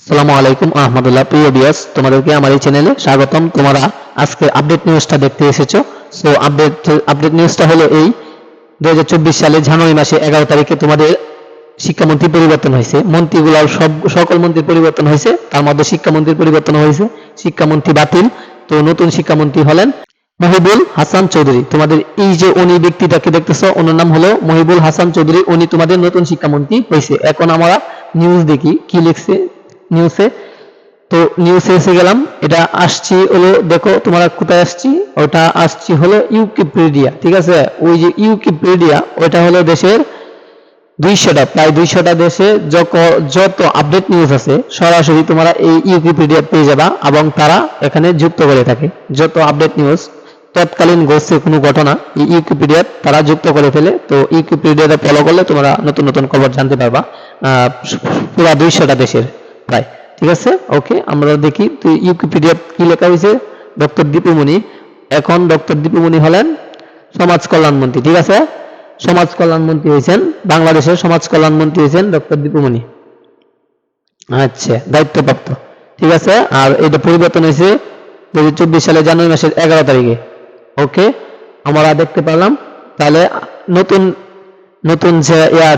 আসসালামু আলাইকুম আহমদুল্লাহ। প্রিয় বিয়াস তোমাদেরকে আমার এই চ্যানেলে স্বাগতম। তোমরা আজকে আপডেট নিউজটা দেখতে এসেছ। সো আপডেট আপডেট নিউজটা হলো এই, দুই সালে জানুয়ারি মাসে এগারো তারিখে তোমাদের শিক্ষামন্ত্রী পরিবর্তন হয়েছে। মন্ত্রীগুলার সব, সকল মন্ত্রী পরিবর্তন হয়েছে। তার মধ্যে শিক্ষামন্ত্রীর পরিবর্তন হয়েছে। শিক্ষামন্ত্রী বাতিল। তো নতুন শিক্ষামন্ত্রী হলেন মহিবুল হাসান চৌধুরী। তোমাদের এই যে উনি ব্যক্তিটাকে দেখতেছো, ওনার নাম হলো মহিবুল হাসান চৌধুরী। উনি তোমাদের নতুন শিক্ষামন্ত্রী হয়েছে। এখন আমরা নিউজ দেখি, কি লিখছে নিউজে তো নিউজে এসে গেলাম, এটা আসছি হলো, দেখো তোমরা কোথায় আসছি? ওটা আসছি হলো ইউকিপিডিয়া ঠিক আছে? ওই যে ইউকিপিডিয়া ওটা হলো দেশের দুইশোটা, প্রায় দুইশোটা দেশে যত আপডেট নিউজ আছে, সরাসরি তোমরা এই ইউকিপিডিয়া পেয়ে যাবা এবং তারা এখানে যুক্ত করে থাকে। যত আপডেট নিউজ তৎকালীন ঘটছে কোনো ঘটনা, এই ইউকিপিডিয়া তারা যুক্ত করে ফেলে। তো ইউকিপিডিয়াটা ফলো করলে তোমরা নতুন নতুন খবর জানতে পারবা পুরা দুইশোটা দেশের। প্রায় ঠিক আছে? ওকে আমরা দেখি তো ইউকিপিডিয়া কি লেখা হয়েছে ডক্টর দীপুমণি এখন ডক্টর দীপুমণি হলেন সমাজ কল্যাণ মন্ত্রী, ঠিক আছে? সমাজ কল্যাণ মন্ত্রী হয়েছেন বাংলাদেশের সমাজ কল্যাণ মন্ত্রী হয়েছেন ডক্টর দীপুমণি আচ্ছা দায়িত্বপ্রাপ্ত, ঠিক আছে? আর এটা পরিবর্তন হয়েছে দু হাজার চব্বিশ সালে জানুয়ারি মাসের এগারো তারিখে। ওকে আমরা দেখতে পেলাম, তাহলে নতুন নতুন যে ইয়া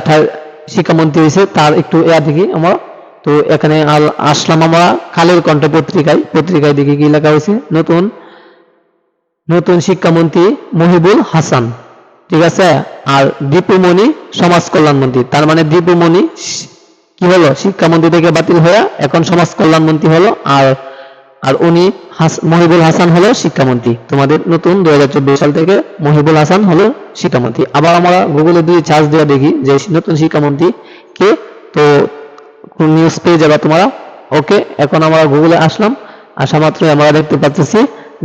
শিক্ষামন্ত্রী হয়েছে তার একটু ইয়া দেখি আমরা। তো এখানে আল- আসলাম আমরা কালের কণ্ঠ পত্রিকায় পত্রিকায় দেখি কি লেখা হয়েছে? নতুন নতুন শিক্ষামন্ত্রী মহিবুল হাসান। ঠিক আছে? আর দীপুমণি সমাজ কল্যাণ মন্ত্রী। তার মানে দীপুমণি কি হলো? শিক্ষামন্ত্রী থেকে বাতিল হয়ে এখন সমাজ কল্যাণ মন্ত্রী হলো। আর আর উনি মহিবুল হাসান হলো শিক্ষামন্ত্রী। তোমাদের নতুন দু হাজার চোদ্দ সাল থেকে মহিবুল হাসান হলো শিক্ষামন্ত্রী। আবার আমরা গুগলে দিয়ে চার্জ দিয়ে দেখি যে নতুন শিক্ষামন্ত্রী কে? তো নিউজ পেয়ে যাবা তোমরা? ওকে এখন আমরা গুগলে আসলাম, আসা মাত্রই আমরা দেখতে পাচ্ছি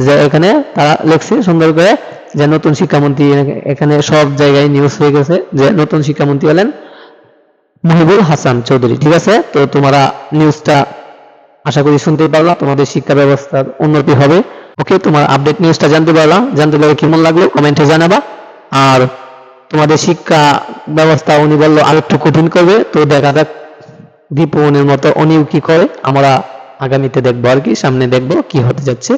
যে এখানে তারা লিখছে সুন্দর করে যে নতুন শিক্ষামন্ত্রী এখানে সব জায়গায় নিউজ হয়ে গেছে যে নতুন শিক্ষামন্ত্রী হলেন মহিবুল হাসান চৌধুরী, ঠিক আছে? তো তোমরা নিউজটা আশা করি শুনতেই পারলা, তোমাদের শিক্ষা ব্যবস্থার উন্নতি হবে। ওকে তোমার আপডেট নিউজটা জানতে পারলা, জানতে পারলে কেমন লাগল কমেন্টে জানাবা। আর তোমাদের শিক্ষা ব্যবস্থা উনি বলল আরেকটু কঠিন করবে, তো দেখা যাক দীপনের মতো অনিউ কি করে? আমরা আগামীতে দেখব আর কি, সামনে দেখব কি হতে যাচ্ছে।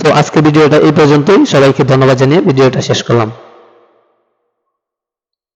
তো আজকে ভিডিওটা এই পর্যন্তই। সবাইকে ধন্যবাদ জানিয়ে ভিডিওটা শেষ করলাম।